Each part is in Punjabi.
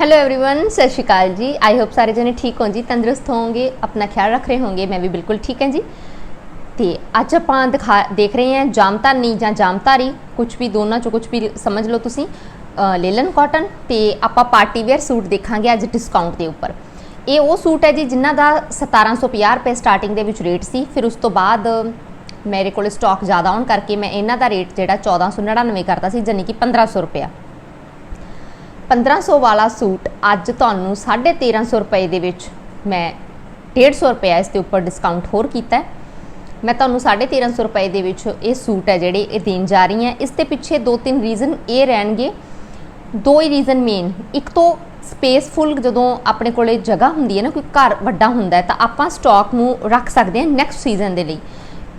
ਹੈਲੋ एवरीवन ਸਤਿ ਸ਼੍ਰੀ ਅਕਾਲ ਜੀ ਆਈ ਹੋਪ ਸਾਰੇ ਜਣੇ ਠੀਕ ਹੋ ਜੀ ਤੰਦਰੁਸਤ ਹੋਵੋਗੇ ਆਪਣਾ ਖਿਆਲ ਰੱਖ ਰਹੇ ਹੋਵੋਗੇ ਮੈਂ ਵੀ ਬਿਲਕੁਲ ਠੀਕ ਹਾਂ ਜੀ ਤੇ ਅੱਜ ਆਪਾਂ ਦਿਖਾ ਦੇਖ ਰਹੇ ਹਾਂ ਜਾਮਤਾਨੀ ਜਾਂ ਜਾਮਤਾਰੀ ਕੁਝ ਵੀ ਦੋਨਾਂ ਚੋਂ ਕੁਝ ਵੀ ਸਮਝ ਲਓ ਤੁਸੀਂ ਅ, ਲੇਲਨ ਕਾਟਨ ਤੇ ਆਪਾਂ ਪਾਰਟੀ ਵੇਅਰ ਸੂਟ ਦੇਖਾਂਗੇ ਅੱਜ ਡਿਸਕਾਊਂਟ ਦੇ ਉੱਪਰ ਇਹ ਉਹ ਸੂਟ ਹੈ ਜੀ ਜਿਨ੍ਹਾਂ ਦਾ 1750 ਰੁਪਏ ਸਟਾਰਟਿੰਗ ਦੇ ਵਿੱਚ ਰੇਟ ਸੀ ਫਿਰ ਉਸ ਤੋਂ ਬਾਅਦ ਮੇਰੇ ਕੋਲ ਸਟਾਕ ਜ਼ਿਆਦਾ ਆਉਣ ਕਰਕੇ ਮੈਂ ਇਹਨਾਂ ਦਾ ਰੇਟ ਜਿਹੜਾ 1499 ਕਰਤਾ ਸੀ ਜਾਨੀ ਕਿ 1500 ਰੁਪਇਆ 1500 ਵਾਲਾ ਸੂਟ ਅੱਜ ਤੁਹਾਨੂੰ 1350 ਰੁਪਏ ਦੇ ਵਿੱਚ ਮੈਂ 150 ਰੁਪਏ ਇਸ ਦੇ ਉੱਪਰ ਡਿਸਕਾਊਂਟ ਹੋਰ ਕੀਤਾ ਹੈ। ਮੈਂ ਤੁਹਾਨੂੰ 1350 ਰੁਪਏ ਦੇ ਵਿੱਚ ਇਹ ਸੂਟ ਹੈ ਜਿਹੜੇ ਇਹ ਦੇਣ ਜਾ ਰਹੀ ਹਾਂ। ਇਸ ਦੇ ਪਿੱਛੇ ਦੋ ਤਿੰਨ ਰੀਜ਼ਨ ਇਹ ਰਹਿਣਗੇ। ਦੋ ਹੀ ਰੀਜ਼ਨ ਮੇਨ ਇੱਕ ਤੋਂ ਸਪੇਸਫੁਲ ਜਦੋਂ ਆਪਣੇ ਕੋਲੇ ਜਗ੍ਹਾ ਹੁੰਦੀ ਹੈ ਨਾ, ਕੋਈ ਘਰ ਵੱਡਾ ਹੁੰਦਾ ਹੈ, ਤਾਂ ਆਪਾਂ ਸਟਾਕ ਨੂੰ ਰੱਖ ਸਕਦੇ ਹਾਂ ਨੈਕਸਟ ਸੀਜ਼ਨ ਦੇ ਲਈ।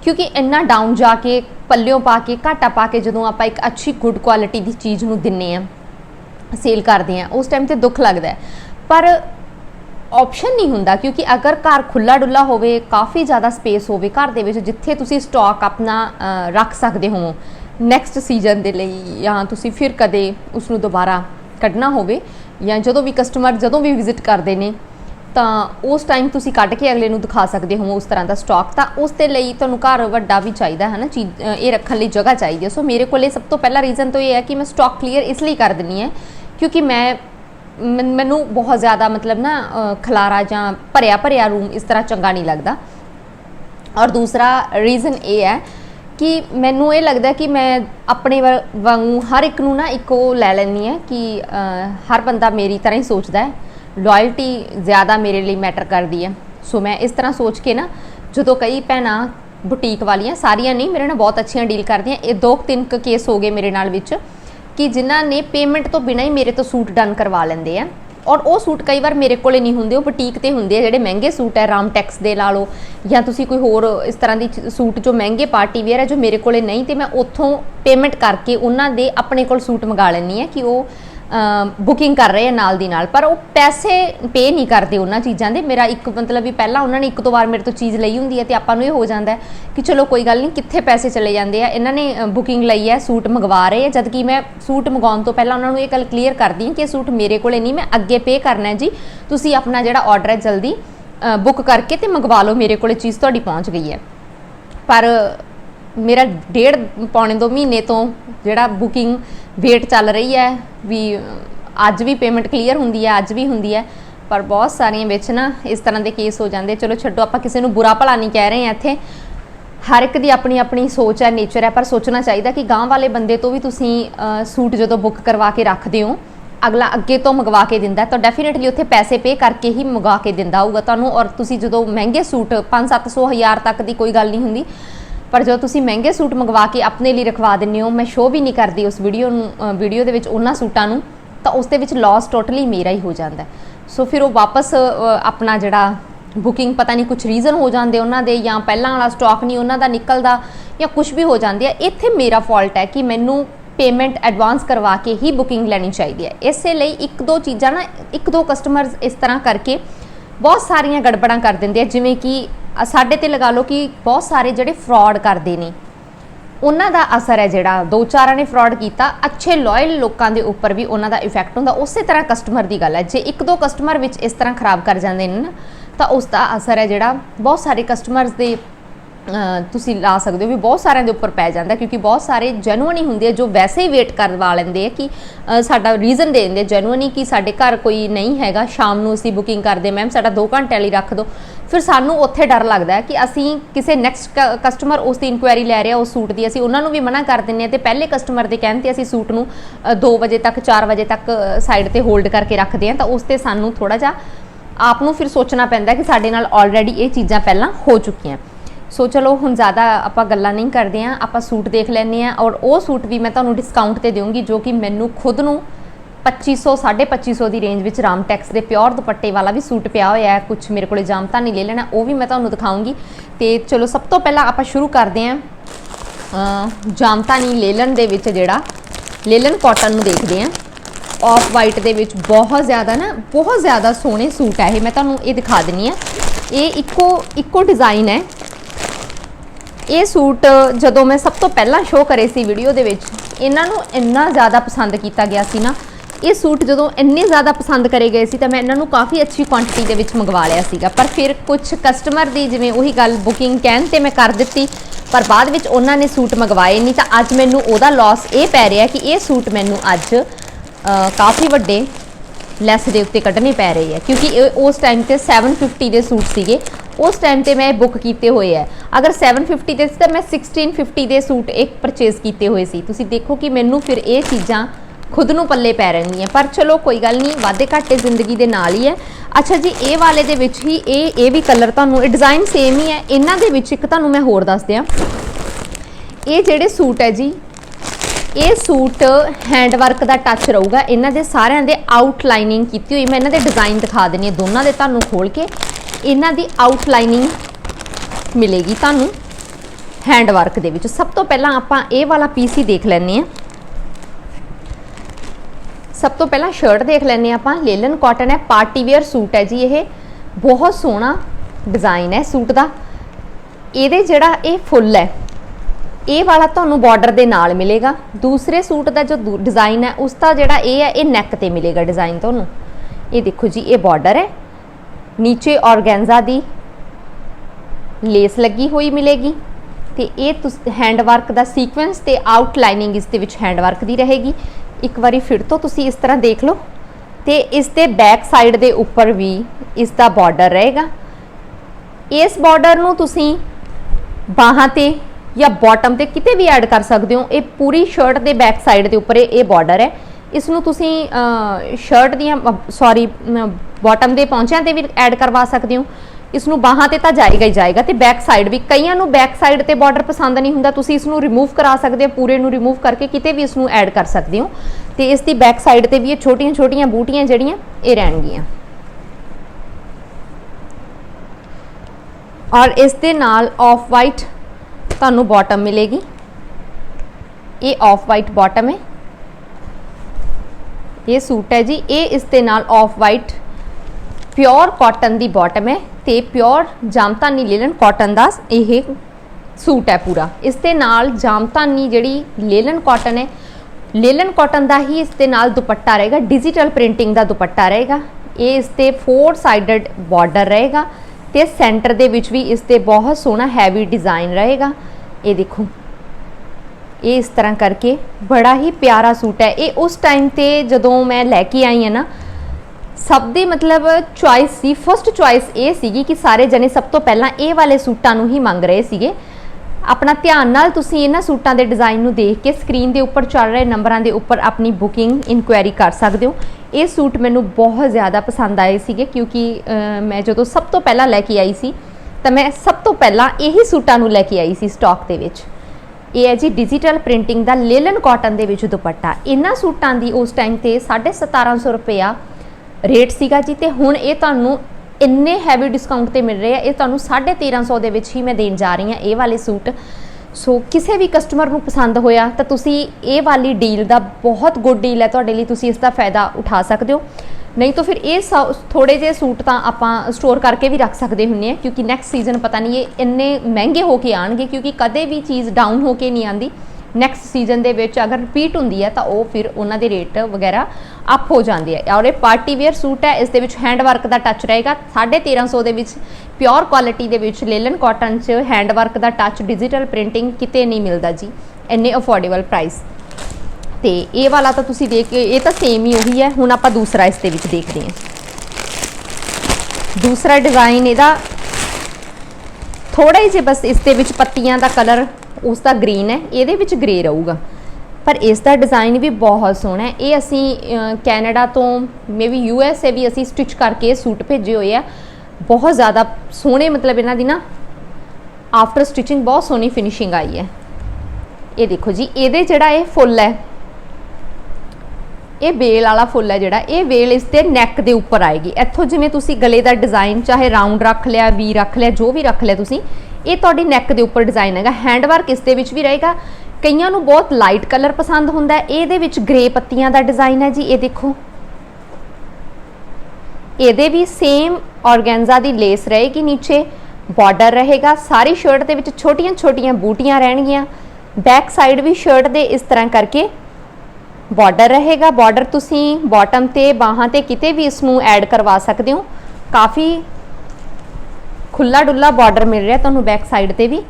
ਕਿਉਂਕਿ ਇੰਨਾ ਡਾਊਨ ਜਾ ਕੇ, ਪੱਲਿਓਂ ਪਾ ਕੇ, ਘਾਟਾ ਪਾ ਕੇ ਜਦੋਂ ਆਪਾਂ ਇੱਕ ਅੱਛੀ ਗੁੱਡ ਕੁਆਲਿਟੀ ਦੀ ਚੀਜ਼ ਨੂੰ ਦਿੰਨੇ ਆ ਸੇਲ ਕਰਦੇ ਆ ਉਸ ਟਾਈਮ ਤੇ ਦੁੱਖ ਲੱਗਦਾ ਪਰ ਆਪਸ਼ਨ ਨਹੀਂ ਹੁੰਦਾ ਕਿਉਂਕਿ ਅਗਰ ਘਰ ਖੁੱਲਾ ਡੁੱਲਾ ਹੋਵੇ, ਕਾਫੀ ਜ਼ਿਆਦਾ ਸਪੇਸ ਹੋਵੇ ਘਰ ਦੇ ਵਿੱਚ ਜਿੱਥੇ ਤੁਸੀਂ ਸਟਾਕ ਆਪਣਾ ਰੱਖ ਸਕਦੇ ਹੋ ਨੈਕਸਟ ਸੀਜ਼ਨ ਦੇ ਲਈ ਜਾਂ ਤੁਸੀਂ ਫਿਰ ਕਦੇ ਉਸ ਨੂੰ ਦੁਬਾਰਾ ਕੱਢਣਾ ਹੋਵੇ ਜਾਂ ਜਦੋਂ ਵੀ ਕਸਟਮਰ ਜਦੋਂ ਵੀ ਵਿਜ਼ਿਟ ਕਰਦੇ ਨੇ, ਤਾਂ ਉਸ ਟਾਈਮ ਤੁਸੀਂ ਕੱਢ ਕੇ ਅਗਲੇ ਨੂੰ ਦਿਖਾ ਸਕਦੇ ਹੋ ਉਸ ਤਰ੍ਹਾਂ ਦਾ ਸਟਾਕ ਤਾਂ ਉਸ ਦੇ ਲਈ ਤੁਹਾਨੂੰ ਘਰ ਵੱਡਾ ਵੀ ਚਾਹੀਦਾ ਹੈ ਨਾ ਚੀਜ਼ ਇਹ ਰੱਖਣ ਲਈ ਜਗ੍ਹਾ ਚਾਹੀਦੀ ਹੈ। ਸੋ ਮੇਰੇ ਕੋਲੇ ਸਭ ਤੋਂ ਪਹਿਲਾ ਰੀਜ਼ਨ ਤਾਂ ਇਹ ਹੈ ਕਿ ਮੈਂ ਸਟਾਕ ਕਲੀਅਰ ਇਸ ਲਈ ਕਰ ਦਿੰਨੀ ਹੈ ਕਿਉਂਕਿ ਮੈਂ ਮੈਨੂੰ ਬਹੁਤ ਜ਼ਿਆਦਾ ਮਤਲਬ ਨਾ ਖਲਾਰਾ ਜਾਂ ਭਰਿਆ ਭਰਿਆ ਰੂਮ ਇਸ ਤਰ੍ਹਾਂ ਚੰਗਾ ਨਹੀਂ ਲੱਗਦਾ। ਔਰ ਦੂਸਰਾ ਰੀਜ਼ਨ ਇਹ ਹੈ ਕਿ ਮੈਨੂੰ ਇਹ ਲੱਗਦਾ ਕਿ ਮੈਂ ਆਪਣੇ ਵਰ- ਵਾਂਗੂ ਹਰ ਇੱਕ ਨੂੰ ਨਾ ਇੱਕੋ ਲੈ ਲੈਣੀ ਹੈ ਕਿ ਹਰ ਬੰਦਾ ਮੇਰੀ ਤਰ੍ਹਾਂ ਹੀ ਸੋਚਦਾ ਹੈ। ਲਾਇਲਟੀ ਜ਼ਿਆਦਾ ਮੇਰੇ ਲਈ ਮੈਟਰ ਕਰਦੀ ਹੈ। ਸੋ ਮੈਂ ਇਸ ਤਰ੍ਹਾਂ ਸੋਚ ਕੇ ਨਾ ਜਦੋਂ ਕਈ ਭੈਣਾਂ ਬੁਟੀਕ ਵਾਲੀਆਂ, ਸਾਰੀਆਂ ਨਹੀਂ, ਮੇਰੇ ਨਾਲ ਬਹੁਤ ਅੱਛੀਆਂ ਡੀਲ ਕਰਦੀਆਂ। ਇਹ ਦੋ ਕੁ ਤਿੰਨ ਕੁ ਕੇਸ ਹੋ ਗਏ ਮੇਰੇ ਨਾਲ ਵਿੱਚ। ਕਿ ਜਿਨ੍ਹਾਂ ਨੇ ਪੇਮੈਂਟ ਤੋਂ ਬਿਨਾਂ ਹੀ ਮੇਰੇ ਤੋਂ ਸੂਟ ਡਨ ਕਰਵਾ ਲੈਂਦੇ ਆ। ਔਰ ਉਹ ਸੂਟ ਕਈ ਵਾਰ ਮੇਰੇ ਕੋਲੇ ਨਹੀਂ ਹੁੰਦੇ, ਉਹ ਬੁਟੀਕ ਤੇ ਹੁੰਦੇ ਆ, ਜਿਹੜੇ ਮਹਿੰਗੇ ਸੂਟ ਹੈ ਰਾਮਟੈਕਸ ਦੇ ਲਾ ਲਓ, ਜਾਂ ਤੁਸੀਂ ਕੋਈ ਹੋਰ ਇਸ ਤਰ੍ਹਾਂ ਦੀ ਸੂਟ ਜੋ ਮਹਿੰਗੇ ਪਾਰਟੀ ਵੇਅਰ ਹੈ ਜੋ ਮੇਰੇ ਕੋਲੇ ਨਹੀਂ, ਤੇ ਮੈਂ ਉੱਥੋਂ ਪੇਮੈਂਟ ਕਰਕੇ ਉਹਨਾਂ ਦੇ ਆਪਣੇ ਕੋਲ ਸੂਟ ਮੰਗਾ ਲੈਣੀ ਹੈ ਕਿ ਉਹ ਬੁਕਿੰਗ ਕਰ ਰਹੇ ਆ ਨਾਲ ਦੀ ਨਾਲ। ਪਰ ਉਹ ਪੈਸੇ ਪੇ ਨਹੀਂ ਕਰਦੇ ਉਹਨਾਂ ਚੀਜ਼ਾਂ ਦੇ। ਮੇਰਾ ਇੱਕ ਮਤਲਬ ਵੀ ਪਹਿਲਾਂ ਉਹਨਾਂ ਨੇ ਇੱਕ ਦੋ ਵਾਰ ਮੇਰੇ ਤੋਂ ਚੀਜ਼ ਲਈ ਹੁੰਦੀ ਹੈ ਤੇ ਆਪਾਂ ਨੂੰ ਇਹ ਹੋ ਜਾਂਦਾ ਕਿ ਚਲੋ ਕੋਈ ਗੱਲ ਨਹੀਂ, ਕਿੱਥੇ ਪੈਸੇ ਚਲੇ ਜਾਂਦੇ ਆ? ਇਹਨਾਂ ਨੇ ਬੁਕਿੰਗ ਲਈ ਹੈ, ਸੂਟ ਮੰਗਵਾ ਰਹੇ ਆ। ਜਦ ਕਿ ਮੈਂ ਸੂਟ ਮੰਗਾਉਣ ਤੋਂ ਪਹਿਲਾਂ ਉਹਨਾਂ ਨੂੰ ਇਹ ਗੱਲ ਕਲੀਅਰ ਕਰਦੀ ਹਾਂ ਕਿ ਇਹ ਸੂਟ ਮੇਰੇ ਕੋਲੇ ਨਹੀਂ, ਮੈਂ ਅੱਗੇ ਪੇ ਕਰਨਾ ਹੈ ਜੀ। ਤੁਸੀਂ ਆਪਣਾ ਜਿਹੜਾ ਆਰਡਰ ਹੈ ਜਲਦੀ ਬੁੱਕ ਕਰਕੇ ਤੇ ਮੰਗਵਾ ਲਓ। ਮੇਰੇ ਕੋਲੇ ਚੀਜ਼ ਤੁਹਾਡੀ ਪਹੁੰਚ ਗਈ ਹੈ। ਪਰ ਮੇਰਾ ਡੇਢ ਪੌਣੇ ਦੋ ਮਹੀਨੇ ਤੋਂ ਜਿਹੜਾ ਬੁਕਿੰਗ ਵੇਟ ਚੱਲ ਰਹੀ ਹੈ ਵੀ ਅੱਜ ਵੀ ਪੇਮੈਂਟ ਕਲੀਅਰ ਹੁੰਦੀ ਹੈ, ਅੱਜ ਵੀ ਹੁੰਦੀ ਹੈ, ਪਰ ਬਹੁਤ ਸਾਰੀਆਂ ਵਿੱਚ ਨਾ ਇਸ ਤਰ੍ਹਾਂ ਦੇ ਕੇਸ ਹੋ ਜਾਂਦੇ ਚਲੋ ਛੱਡੋ, ਆਪਾਂ ਕਿਸੇ ਨੂੰ ਬੁਰਾ ਭਲਾ ਨਹੀਂ ਕਹਿ ਰਹੇ ਹਾਂ ਇੱਥੇ। ਹਰ ਇੱਕ ਦੀ ਆਪਣੀ ਆਪਣੀ ਸੋਚ ਹੈ ਨੇਚਰ ਹੈ, ਪਰ ਸੋਚਣਾ ਚਾਹੀਦਾ ਕਿ ਗਾਂਵ ਵਾਲੇ ਬੰਦੇ ਤੋਂ ਵੀ ਤੁਸੀਂ ਸੂਟ ਜਦੋਂ ਬੁੱਕ ਕਰਵਾ ਕੇ ਰੱਖਦੇ ਹੋ, ਅਗਲਾ ਅੱਗੇ ਤੋਂ ਮੰਗਵਾ ਕੇ ਦਿੰਦਾ ਤਾਂ ਡੈਫੀਨਿਟਲੀ ਉੱਥੇ ਪੈਸੇ ਪੇ ਕਰਕੇ ਹੀ ਮੰਗਾ ਕੇ ਦਿੰਦਾ ਹੋਊਗਾ। ਤੁਹਾਨੂੰ ਔਰ ਤੁਸੀਂ ਜਦੋਂ ਮਹਿੰਗੇ ਸੂਟ 5-700 ਹਜ਼ਾਰ ਤੱਕ ਦੀ ਕੋਈ ਗੱਲ ਨਹੀਂ ਹੁੰਦੀ। ਪਰ ਜਦੋਂ ਤੁਸੀਂ ਮਹਿੰਗੇ ਸੂਟ ਮੰਗਵਾ ਕੇ ਆਪਣੇ ਲਈ ਰਖਵਾ ਦਿੰਦੇ ਹੋ, ਮੈਂ ਸ਼ੋਅ ਵੀ ਨਹੀਂ ਕਰਦੀ ਉਸ ਵੀਡੀਓ ਨੂੰ ਵੀਡੀਓ ਦੇ ਵਿੱਚ ਉਹਨਾਂ ਸੂਟਾਂ ਨੂੰ, ਤਾਂ ਉਸ ਦੇ ਵਿੱਚ ਲਾਸ ਟੋਟਲੀ ਮੇਰਾ ਹੀ ਹੋ ਜਾਂਦਾ ਸੋ ਫਿਰ ਉਹ ਵਾਪਸ ਆਪਣਾ ਜਿਹੜਾ ਬੁਕਿੰਗ ਪਤਾ ਨਹੀਂ ਕੁਝ ਰੀਜ਼ਨ ਹੋ ਜਾਂਦੇ ਉਹਨਾਂ ਦੇ ਜਾਂ ਪਹਿਲਾਂ ਵਾਲਾ ਸਟਾਕ ਨਹੀਂ ਉਹਨਾਂ ਦਾ ਨਿਕਲਦਾ ਜਾਂ ਕੁਝ ਵੀ ਹੋ ਜਾਂਦੀ ਹੈ ਇੱਥੇ ਮੇਰਾ ਫਾਲਟ ਹੈ ਕਿ ਮੈਨੂੰ ਪੇਮੈਂਟ ਐਡਵਾਂਸ ਕਰਵਾ ਕੇ ਹੀ ਬੁਕਿੰਗ ਲੈਣੀ ਚਾਹੀਦੀ ਹੈ। ਇਸੇ ਲਈ ਇੱਕ ਦੋ ਚੀਜ਼ਾਂ ਨਾ, ਇੱਕ ਦੋ ਕਸਟਮਰਸ ਇਸ ਤਰ੍ਹਾਂ ਕਰਕੇ ਬਹੁਤ ਸਾਰੀਆਂ ਗੜਬੜਾਂ ਕਰ ਦਿੰਦੇ ਆ, ਜਿਵੇਂ ਕਿ ਸਾਡੇ ਤੇ ਲਗਾ ਲਓ ਕਿ ਬਹੁਤ ਸਾਰੇ ਜਿਹੜੇ ਫਰਾਡ ਕਰਦੇ ਨੇ। ਉਹਨਾਂ ਦਾ ਅਸਰ ਹੈ ਜਿਹੜਾ, ਦੋ ਚਾਰਾਂ ਨੇ ਫਰਾਡ ਕੀਤਾ, ਅੱਛੇ ਲਾਇਲ ਲੋਕਾਂ ਦੇ ਉੱਪਰ ਵੀ ਉਹਨਾਂ ਦਾ ਇਫੈਕਟ ਹੁੰਦਾ। ਉਸੇ ਤਰ੍ਹਾਂ ਕਸਟਮਰ ਦੀ ਗੱਲ ਹੈ, ਜੇ ਇੱਕ ਦੋ ਕਸਟਮਰ ਵਿੱਚ ਇਸ ਤਰ੍ਹਾਂ ਖਰਾਬ ਕਰ ਜਾਂਦੇ ਨੇ ਨਾ, ਤਾਂ ਉਸ ਦਾ ਅਸਰ ਹੈ ਜਿਹੜਾ, ਬਹੁਤ ਸਾਰੇ ਕਸਟਮਰਸ ਦੇ ਤੁਸੀਂ ਲਾ ਸਕਦੇ ਹੋ ਵੀ ਬਹੁਤ ਸਾਰਿਆਂ ਦੇ ਉੱਪਰ ਪੈ ਜਾਂਦਾ, ਕਿਉਂਕਿ ਬਹੁਤ ਸਾਰੇ ਜੈਨੂਅਨ ਹੀ ਹੁੰਦੇ ਆ ਜੋ ਵੈਸੇ ਹੀ ਵੇਟ ਕਰਵਾ ਲੈਂਦੇ ਆ ਕਿ ਸਾਡਾ ਰੀਜ਼ਨ ਦੇ ਦਿੰਦੇ ਜੈਨੂਅਨ ਹੀ ਕਿ ਸਾਡੇ ਘਰ ਕੋਈ ਨਹੀਂ ਹੈਗਾ, ਸ਼ਾਮ ਨੂੰ ਅਸੀਂ ਬੁਕਿੰਗ ਕਰਦੇ ਮੈਮ ਸਾਡਾ 2 ਘੰਟੇ ਲਈ ਰੱਖ ਦਿਓ ਫਿਰ ਸਾਨੂੰ ਉੱਥੇ ਡਰ ਲੱਗਦਾ ਹੈ ਕਿ ਅਸੀਂ ਕਿਸੇ ਨੈਕਸਟ ਕਸਟਮਰ ਉਸ ਦੀ ਇਨਕੁਆਇਰੀ ਲੈ ਰਿਹਾ, ਉਸ ਸੂਟ ਦੀ, ਅਸੀਂ ਉਹਨਾਂ ਨੂੰ ਵੀ ਮਨਾ ਕਰ ਦਿੰਨੇ ਆ ਤੇ ਪਹਿਲੇ ਕਸਟਮਰ ਦੇ ਕਹਿਣ ਤੇ ਅਸੀਂ ਸੂਟ ਨੂੰ 2 ਵਜੇ ਤੱਕ 4 ਵਜੇ ਤੱਕ ਸਾਈਡ ਤੇ ਹੋਲਡ ਕਰਕੇ ਰੱਖਦੇ ਆ ਤਾਂ ਉਸ ਤੇ ਸਾਨੂੰ ਥੋੜਾ ਜਿਹਾ ਆਪ ਨੂੰ ਫਿਰ ਸੋਚਣਾ ਪੈਂਦਾ ਕਿ ਸਾਡੇ ਨਾਲ ਆਲਰੇਡੀ ਇਹ ਚੀਜ਼ਾਂ ਪਹਿਲਾਂ ਹੋ ਚੁੱਕੀਆਂ। ਸੋ ਚਲੋ ਹੁਣ ਜ਼ਿਆਦਾ ਆਪਾਂ ਗੱਲਾਂ ਨਹੀਂ ਕਰਦੇ ਆਂ ਆਪਾਂ ਸੂਟ ਦੇਖ ਲੈਂਦੇ ਆਂ ਔਰ ਉਹ ਸੂਟ ਵੀ ਮੈਂ ਤੁਹਾਨੂੰ ਡਿਸਕਾਊਂਟ ਤੇ ਦੇਵਾਂਗੀ ਜੋ ਕਿ ਮੈਨੂੰ ਖੁਦ ਨੂੰ 2500 2500 ਦੀ ਰੇਂਜ ਵਿੱਚ ਰਾਮ ਟੈਕਸ ਦੇ ਪਿਓਰ ਦੁਪੱਟੇ ਵਾਲਾ ਵੀ ਸੂਟ ਪਿਆ ਹੋਇਆ ਹੈ। ਕੁਝ ਮੇਰੇ ਕੋਲੇ ਜਾਮਤਾ ਨਹੀਂ ਲੈ ਲੈਣਾ ਉਹ ਵੀ ਮੈਂ ਤੁਹਾਨੂੰ ਦਿਖਾਉਂਗੀ। ਤੇ ਚਲੋ ਸਭ ਤੋਂ ਪਹਿਲਾਂ ਆਪਾਂ ਸ਼ੁਰੂ ਕਰਦੇ ਆਂ ਅ, ਜਾਮਤਾ ਲੇਲਨ ਦੇ ਵਿੱਚ ਜਿਹੜਾ ਲੇਲਨ ਕਾਟਨ ਨੂੰ ਦੇਖਦੇ ਆਂ। ਆਫ ਵਾਈਟ ਦੇ ਵਿੱਚ ਬਹੁਤ ਜ਼ਿਆਦਾ ਨਾ ਬਹੁਤ ਜ਼ਿਆਦਾ ਸੋਹਣੇ ਸੂਟ ਹੈ ਇਹ ਮੈਂ ਤੁਹਾਨੂੰ ਇਹ ਦਿਖਾ ਦਿੰਨੀ ਆ। ਇਹ ਇੱਕੋ ਇੱਕੋ ਡਿਜ਼ਾਈਨ ਹੈ। ਇਹ ਸੂਟ ਜਦੋਂ ਮੈਂ ਸਭ ਤੋਂ ਪਹਿਲਾਂ ਸ਼ੋਅ ਕਰੇ ਸੀ ਵੀਡੀਓ ਦੇ ਵਿੱਚ, ਇਹਨਾਂ ਨੂੰ ਇੰਨਾ ਜ਼ਿਆਦਾ ਪਸੰਦ ਕੀਤਾ ਗਿਆ ਸੀ ਨਾ। ਇਹ ਸੂਟ ਜਦੋਂ ਇੰਨੇ ਜ਼ਿਆਦਾ ਪਸੰਦ ਕਰੇ ਗਏ ਸੀ ਤਾਂ ਮੈਂ ਇਹਨਾਂ ਨੂੰ ਕਾਫੀ ਅੱਛੀ ਕੁਆਂਟੀਟੀ ਦੇ ਵਿੱਚ ਮੰਗਵਾ ਲਿਆ ਸੀਗਾ। ਪਰ ਫਿਰ ਕੁਝ ਕਸਟਮਰ ਦੀ ਜਿਵੇਂ ਉਹੀ ਗੱਲ ਬੁਕਿੰਗ ਕਹਿਣ ਤੇ ਮੈਂ ਕਰ ਦਿੱਤੀ, ਪਰ ਬਾਅਦ ਵਿੱਚ ਉਹਨਾਂ ਨੇ ਸੂਟ ਮੰਗਵਾਏ ਨਹੀਂ ਤਾਂ ਅੱਜ ਮੈਨੂੰ ਉਹਦਾ ਲਾਸ ਇਹ ਪੈ ਰਿਹਾ ਕਿ ਇਹ ਸੂਟ ਮੈਨੂੰ ਅੱਜ ਕਾਫੀ ਵੱਡੇ ਲੈਸ ਦੇ ਉੱਤੇ ਕੱਢਣੇ ਪੈ ਰਹੇ ਆ। ਕਿਉਂਕਿ ਇਹ ਉਸ ਟਾਈਮ ਤੇ 750 ਦੇ ਸੂਟ ਸੀਗੇ। ਉਸ ਟਾਈਮ ਤੇ ਮੈਂ ਬੁੱਕ ਕੀਤੇ ਹੋਏ ਆ ਅਗਰ 750 ਦੇ ਸੀ ਤਾਂ ਮੈਂ 1650 ਦੇ ਸੂਟ ਇੱਕ ਪਰਚੇਸ ਕੀਤੇ ਹੋਏ ਸੀ ਤੁਸੀਂ ਦੇਖੋ ਕਿ ਮੈਨੂੰ ਫਿਰ ਇਹ ਚੀਜ਼ਾਂ ਖੁਦ ਨੂੰ ਪੱਲੇ ਪੈ ਰਹਿੰਦੀਆਂ ਪਰ ਚਲੋ ਕੋਈ ਗੱਲ ਨਹੀਂ ਵਾਧੇ ਘਾਟੇ ਜ਼ਿੰਦਗੀ ਦੇ ਨਾਲ ਹੀ ਹੈ ਅੱਛਾ ਜੀ ਇਹ ਵਾਲੇ ਦੇ ਵਿੱਚ ਹੀ ਇਹ ਇਹ ਵੀ ਕਲਰ ਤੁਹਾਨੂੰ ਇਹ ਡਿਜ਼ਾਈਨ ਸੇਮ ਹੀ ਹੈ ਇਹਨਾਂ ਦੇ ਵਿੱਚ ਇੱਕ ਤੁਹਾਨੂੰ ਮੈਂ ਹੋਰ ਦੱਸ ਦਿਆਂ ਇਹ ਜਿਹੜੇ ਸੂਟ ਹੈ ਜੀ ਇਹ ਸੂਟ ਹੈਂਡ ਵਰਕ ਦਾ ਟੱਚ ਰਹੂਗਾ ਇਹਨਾਂ ਦੇ ਸਾਰਿਆਂ ਦੇ ਆਊਟਲਾਈਨਿੰਗ ਕੀਤੀ ਹੋਈ ਮੈਂ ਇਹਨਾਂ ਦੇ ਡਿਜ਼ਾਈਨ ਦਿਖਾ ਦਿੰਨੀ ਹਾਂ ਦੋਨਾਂ ਦੇ ਤੁਹਾਨੂੰ ਖੋਲ ਕੇ ਇਹਨਾਂ ਦੀ ਆਊਟਲਾਈਨਿੰਗ ਮਿਲੇਗੀ ਤੁਹਾਨੂੰ। ਹੈਂਡ ਵਰਕ ਦੇ ਵਿੱਚ ਸਭ ਤੋਂ ਪਹਿਲਾਂ ਆਪਾਂ ਇਹ ਵਾਲਾ ਪੀਸ ਹੀ ਦੇਖ ਲੈਂਦੇ ਹਾਂ। ਸਭ ਤੋਂ ਪਹਿਲਾਂ ਸ਼ਰਟ ਦੇਖ ਲੈਂਦੇ ਹਾਂ ਆਪਾਂ। ਲੇਲਨ ਕਾਟਨ ਹੈ ਪਾਰਟੀ ਵੇਅਰ ਸੂਟ ਹੈ ਜੀ ਇਹ। ਬਹੁਤ ਸੋਹਣਾ ਡਿਜ਼ਾਈਨ ਹੈ ਸੂਟ ਦਾ। ਇਹਦੇ ਜਿਹੜਾ ਇਹ ਫੁੱਲ ਹੈ, ਇਹ ਵਾਲਾ ਤੁਹਾਨੂੰ ਬਾਰਡਰ ਦੇ ਨਾਲ ਮਿਲੇਗਾ। ਦੂਸਰੇ ਸੂਟ ਦਾ ਜੋ ਡਿਜ਼ਾਈਨ ਹੈ, ਉਸ ਦਾ ਜਿਹੜਾ ਇਹ ਹੈ, ਇਹ ਨੈਕ ਤੇ ਮਿਲੇਗਾ ਡਿਜ਼ਾਈਨ ਤੁਹਾਨੂੰ। ਇਹ ਦੇਖੋ ਜੀ, ਇਹ ਬਾਰਡਰ ਹੈ। ਨੀਚੇ ਔਰਗੈਂਜ਼ਾ ਦੀ ਲੇਸ ਲੱਗੀ ਹੋਈ ਮਿਲੇਗੀ ਤੇ ਇਹ ਤੁਸ ਹੈਂਡ ਵਰਕ ਦਾ ਸੀਕੁਐਂਸ ਤੇ ਆਊਟਲਾਈਨਿੰਗ ਇਸ ਦੇ ਵਿੱਚ ਹੈਂਡ ਵਰਕ ਦੀ ਰਹੇਗੀ। ਇੱਕ ਵਾਰੀ ਫਿਰ ਤੋਂ ਤੁਸੀਂ ਇਸ ਤਰ੍ਹਾਂ ਦੇਖ ਲਓ ਤੇ ਇਸ ਦੇ ਬੈਕ ਸਾਈਡ ਦੇ ਉੱਪਰ ਵੀ ਇਸ ਦਾ ਬਾਰਡਰ ਰਹੇਗਾ। ਇਸ ਬਾਰਡਰ ਨੂੰ ਤੁਸੀਂ ਬਾਹਾਂ ਤੇ ਜਾਂ ਬਾਟਮ ਤੇ ਕਿਤੇ ਵੀ ਐਡ ਕਰ ਸਕਦੇ ਹੋ। ਇਹ ਪੂਰੀ ਸ਼ਰਟ ਦੇ ਬੈਕ ਸਾਈਡ ਦੇ ਉੱਪਰ ਇਹ ਇਹ ਬਾਰਡਰ ਹੈ। ਇਸ ਨੂੰ ਤੁਸੀਂ ਸ਼ਰਟ ਦੀਆਂ ਸੌਰੀ ਬਾਟਮ ਦੇ ਪੌਂਚਿਆਂ ਤੇ ਵੀ ਐਡ ਕਰਵਾ ਸਕਦੇ ਹੋ। ਇਸ ਨੂੰ ਬਾਹਾਂ ਤੇ ਤਾਂ ਜਾਏਗਾ ਹੀ ਜਾਏਗਾ ਤੇ ਬੈਕ ਸਾਈਡ ਵੀ। ਕਈਆਂ ਨੂੰ ਬੈਕ ਸਾਈਡ ਤੇ ਬਾਰਡਰ ਪਸੰਦ ਨਹੀਂ ਹੁੰਦਾ। ਤੁਸੀਂ ਇਸ ਨੂੰ ਰਿਮੂਵ ਕਰਾ ਸਕਦੇ ਹੋ, ਪੂਰੇ ਨੂੰ ਰਿਮੂਵ ਕਰਕੇ ਕਿਤੇ ਵੀ ਇਸ ਨੂੰ ਐਡ ਕਰ ਸਕਦੇ ਹੋ। ਤੇ ਇਸ ਦੀ ਬੈਕ ਸਾਈਡ ਤੇ ਵੀ ਇਹ ਛੋਟੀਆਂ ਛੋਟੀਆਂ ਬੂਟੀਆਂ ਜਿਹੜੀਆਂ, ਇਹ ਰਹਿਣਗੀਆਂ। ਔਰ ਇਸ ਦੇ ਨਾਲ ਆਫ ਵਾਈਟ ਤੁਹਾਨੂੰ ਬਾਟਮ ਮਿਲੇਗੀ। ਇਹ ਆਫ ਵਾਈਟ ਬਾਟਮ ਹੈ। ਇਹ ਸੂਟ ਹੈ ਜੀ। ਇਹ ਇਸ ਦੇ ਨਾਲ ਆਫ ਵਾਈਟ ਪਿਓਰ ਕਾਟਨ ਦੀ ਬਾਟਮ ਹੈ ਤੇ ਪਿਓਰ ਜਾਮਤਾਨੀ ਲੇਲਨ ਕਾਟਨ ਦਾ ਇਹ ਸੂਟ ਹੈ ਪੂਰਾ। ਇਸ ਦੇ ਨਾਲ ਜਾਮਤਾਨੀ ਜਿਹੜੀ ਲੇਲਨ ਕਾਟਨ ਹੈ, ਲੇਲਨ ਕਾਟਨ ਦਾ ਹੀ ਇਸ ਦੇ ਨਾਲ ਦੁਪੱਟਾ ਰਹੇਗਾ ਡਿਜੀਟਲ ਪ੍ਰਿੰਟਿੰਗ ਦਾ ਦੁਪੱਟਾ ਰਹੇਗਾ। ਇਹ ਇਸ ਤੇ ਫੋਰ ਸਾਈਡਡ ਬਾਰਡਰ ਰਹੇਗਾ ਤੇ ਸੈਂਟਰ ਦੇ ਵਿੱਚ ਵੀ ਇਸ ਤੇ ਬਹੁਤ ਸੋਹਣਾ ਹੈਵੀ ਡਿਜ਼ਾਈਨ ਰਹੇਗਾ। ਇਹ ਦੇਖੋ। ਇਹ ਇਸ ਤਰ੍ਹਾਂ ਕਰਕੇ ਬੜਾ ਹੀ ਪਿਆਰਾ ਸੂਟ ਹੈ। ਇਹ ਉਸ ਟਾਈਮ ਤੇ ਜਦੋਂ ਮੈਂ ਲੈ ਕੇ ਆਈ ਹਾਂ ਨਾ, ਸਭ ਦੀ ਮਤਲਬ ਚੁਆਇਸ ਸੀ। ਫਰਸਟ ਚੁਆਇਸ ਇਹ ਸੀਗੀ ਕਿ ਸਾਰੇ ਜਣੇ ਸਭ ਤੋਂ ਪਹਿਲਾਂ ਇਹ ਵਾਲੇ ਸੂਟਾਂ ਨੂੰ ਹੀ ਮੰਗ ਰਹੇ ਸੀਗੇ। ਆਪਣਾ ਧਿਆਨ ਨਾਲ ਤੁਸੀਂ ਇਹਨਾਂ ਸੂਟਾਂ ਦੇ ਡਿਜ਼ਾਈਨ ਨੂੰ ਦੇਖ ਕੇ ਸਕਰੀਨ ਦੇ ਉੱਪਰ ਚੱਲ ਰਹੇ ਨੰਬਰਾਂ ਦੇ ਉੱਪਰ ਆਪਣੀ ਬੁਕਿੰਗ ਇਨਕੁਆਇਰੀ ਕਰ ਸਕਦੇ ਹੋ। ਇਹ ਸੂਟ ਮੈਨੂੰ ਬਹੁਤ ਜ਼ਿਆਦਾ ਪਸੰਦ ਆਏ ਸੀਗੇ ਕਿਉਂਕਿ ਮੈਂ ਜਦੋਂ ਸਭ ਤੋਂ ਪਹਿਲਾਂ ਲੈ ਕੇ ਆਈ ਸੀ, ਤਾਂ ਮੈਂ ਸਭ ਤੋਂ ਪਹਿਲਾਂ ਇਹੀ ਸੂਟਾਂ ਨੂੰ ਲੈ ਕੇ ਆਈ ਸੀ ਸਟਾਕ ਦੇ ਵਿੱਚ। ਇਹ ਹੈ ਜੀ ਡਿਜੀਟਲ ਪ੍ਰਿੰਟਿੰਗ ਦਾ ਲੇਲਨ ਕਾਟਨ ਦੇ ਵਿੱਚ ਦੁਪੱਟਾ। ਇਹਨਾਂ ਸੂਟਾਂ ਦੀ ਉਸ ਟਾਈਮ ਤੇ 1750 ਰੁਪਇਆ ਰੇਟ ਸੀਗਾ ਜੀ ਤੇ ਹੁਣ ਇਹ ਤੁਹਾਨੂੰ ਇੰਨੇ ਹੈਵੀ ਡਿਸਕਾਊਂਟ ਤੇ ਮਿਲ ਰਹੇ ਆ, ਇਹ ਤੁਹਾਨੂੰ 1350 ਦੇ ਵਿੱਚ ਹੀ ਮੈਂ ਦੇਣ ਜਾ ਰਹੀ ਹਾਂ ਇਹ ਵਾਲੇ ਸੂਟ। ਸੋ ਕਿਸੇ ਵੀ ਕਸਟਮਰ ਨੂੰ ਪਸੰਦ ਹੋਇਆ ਤਾਂ ਤੁਸੀਂ ਇਹ ਵਾਲੀ ਡੀਲ ਦਾ ਬਹੁਤ ਗੁੱਡ ਡੀਲ ਹੈ, ਤੁਹਾਡੇ ਲਈ ਤੁਸੀਂ ਇਸ ਦਾ ਫਾਇਦਾ ਉਠਾ ਸਕਦੇ ਹੋ। ਨਹੀਂ ਤਾਂ ਫਿਰ ਇਹ ਥੋੜੇ ਜਿਹੇ ਸੂਟ ਤਾਂ ਆਪਾਂ ਸਟੋਰ ਕਰਕੇ ਵੀ ਰੱਖ ਸਕਦੇ ਹੁੰਨੇ ਆ ਕਿਉਂਕਿ ਨੈਕਸਟ ਸੀਜ਼ਨ ਪਤਾ ਨਹੀਂ ਇਹ ਇੰਨੇ ਮਹਿੰਗੇ ਹੋ ਕੇ ਆਣਗੇ ਕਿਉਂਕਿ ਕਦੇ ਵੀ ਚੀਜ਼ ਡਾਊਨ ਹੋ ਕੇ ਨਹੀਂ ਆਂਦੀ ਨੈਕਸਟ ਸੀਜ਼ਨ ਦੇ ਵਿੱਚ ਅਗਰ ਰਿਪੀਟ ਹੁੰਦੀ ਹੈ ਤਾਂ ਉਹ ਫਿਰ ਉਹਨਾਂ ਦੇ ਰੇਟ ਵਗੈਰਾ ਅਪ ਹੋ ਜਾਂਦੇ ਆ। ਔਰ ਇਹ ਪਾਰਟੀ ਵੇਅਰ ਸੂਟ ਹੈ, ਇਸ ਦੇ ਵਿੱਚ ਹੈਂਡ ਵਰਕ ਦਾ ਟੱਚ ਰਹੇਗਾ। 1350 ਦੇ ਵਿੱਚ ਪਿਓਰ ਕੁਆਲਿਟੀ ਦੇ ਵਿੱਚ ਲੇਲਨ ਕਾਟਨ 'ਚ ਹੈਂਡ ਵਰਕ ਦਾ ਟੱਚ ਡਿਜੀਟਲ ਪ੍ਰਿੰਟਿੰਗ ਕਿਤੇ ਨਹੀਂ ਮਿਲਦਾ ਜੀ, ਇੰਨੇ ਅਫੋਰਡੇਬਲ ਪ੍ਰਾਈਸ ਤੇ ਇਹ ਵਾਲਾ ਤਾਂ ਤੁਸੀਂ ਦੇਖ ਇਹ ਤਾਂ ਸੇਮ ਹੀ ਉਹੀ ਹੈ। ਹੁਣ ਆਪਾਂ ਦੂਸਰਾ ਇਸ ਦੇ ਵਿੱਚ ਦੇਖਦੇ ਹਾਂ। ਦੂਸਰਾ ਡਿਜ਼ਾਈਨ ਇਹਦਾ ਥੋੜਾ ਹੀ ਜੇ ਬਸ ਇਸ ਦੇ ਵਿੱਚ ਪੱਤੀਆਂ ਦਾ ਕਲਰ ਉਸ ਦਾ ਗ੍ਰੀਨ ਹੈ, ਇਹਦੇ ਵਿੱਚ ਗ੍ਰੇ ਰਹੂਗਾ। ਪਰ ਇਸ ਦਾ ਡਿਜ਼ਾਈਨ ਵੀ ਬਹੁਤ ਸੋਹਣਾ ਹੈ। ਇਹ ਅਸੀਂ ਕੈਨੇਡਾ ਤੋਂ ਮੇਬੀ ਯੂ ਐਸ ਏ ਵੀ ਅਸੀਂ ਸਟਿਚ ਕਰਕੇ ਇਹ ਸੂਟ ਭੇਜੇ ਹੋਏ ਆ। ਬਹੁਤ ਜ਼ਿਆਦਾ ਸੋਹਣੇ, ਮਤਲਬ ਇਹਨਾਂ ਦੀ ਨਾ ਆਫਟਰ ਸਟਿਚਿੰਗ ਬਹੁਤ ਸੋਹਣੀ ਫਿਨਿਸ਼ਿੰਗ ਆਈ ਹੈ। ਇਹ ਦੇਖੋ ਜੀ, ਇਹਦੇ ਜਿਹੜਾ ਇਹ ਫੁੱਲ ਹੈ ਇਹ ਵੇਲ ਵਾਲਾ ਫੁੱਲ ਹੈ ਜਿਹੜਾ, ਇਹ ਵੇਲ ਇਸ ਦੇ ਨੈਕ ਦੇ ਉੱਪਰ ਆਏਗੀ। ਇੱਥੋਂ ਜਿਵੇਂ ਤੁਸੀਂ ਗਲੇ ਦਾ ਡਿਜ਼ਾਈਨ ਚਾਹੇ ਰਾਉਂਡ ਰੱਖ ਲਿਆ ਵੀ ਰੱਖ ਲਿਆ, ਜੋ ਵੀ ਰੱਖ ਲਿਆ ਤੁਸੀਂ, ਇਹ ਤੁਹਾਡੀ ਨੈਕ ਦੇ ਉੱਪਰ ਡਿਜ਼ਾਈਨ ਹੈਗਾ। ਹੈਂਡ ਵਰਕ ਇਸ ਦੇ ਵਿੱਚ ਵੀ ਰਹੇਗਾ। ਕਈਆਂ ਨੂੰ ਬਹੁਤ ਲਾਈਟ ਕਲਰ ਪਸੰਦ ਹੁੰਦਾ ਹੈ। ਇਹਦੇ ਵਿੱਚ ਗ੍ਰੇ ਪੱਤੀਆਂ ਦਾ ਡਿਜ਼ਾਈਨ ਹੈ ਜੀ, ਇਹ ਦੇਖੋ। ਇਹਦੇ ਵੀ ਸੇਮ ਔਰਗੈਂਜ਼ਾ ਦੀ ਲੇਸ ਰਹੇਗੀ ਨੀਚੇ। ਬਾਰਡਰ ਰਹੇਗਾ। ਸਾਰੀ ਸ਼ਰਟ ਦੇ ਵਿੱਚ ਛੋਟੀਆਂ-ਛੋਟੀਆਂ ਬੂਟੀਆਂ ਰਹਿਣਗੀਆਂ। ਬੈਕ ਸਾਈਡ ਵੀ ਸ਼ਰਟ ਦੇ ਇਸ ਤਰ੍ਹਾਂ ਕਰਕੇ ਬਾਰਡਰ ਰਹੇਗਾ ਬਾਰਡਰ ਤੁਸੀਂ ਬਾਟਮ ਤੇ, ਬਾਹਾਂ ਤੇ ਕਿਤੇ ਵੀ ਇਸ ਨੂੰ ਐਡ ਕਰਵਾ ਸਕਦੇ ਹੋ। ਕਾਫੀ ਖੁੱਲਾ ਡੁੱਲਾ ਬਾਰਡਰ ਮਿਲ ਰਿਹਾ ਤੁਹਾਨੂੰ ਬੈਕ ਸਾਈਡ ਤੇ ਵੀ।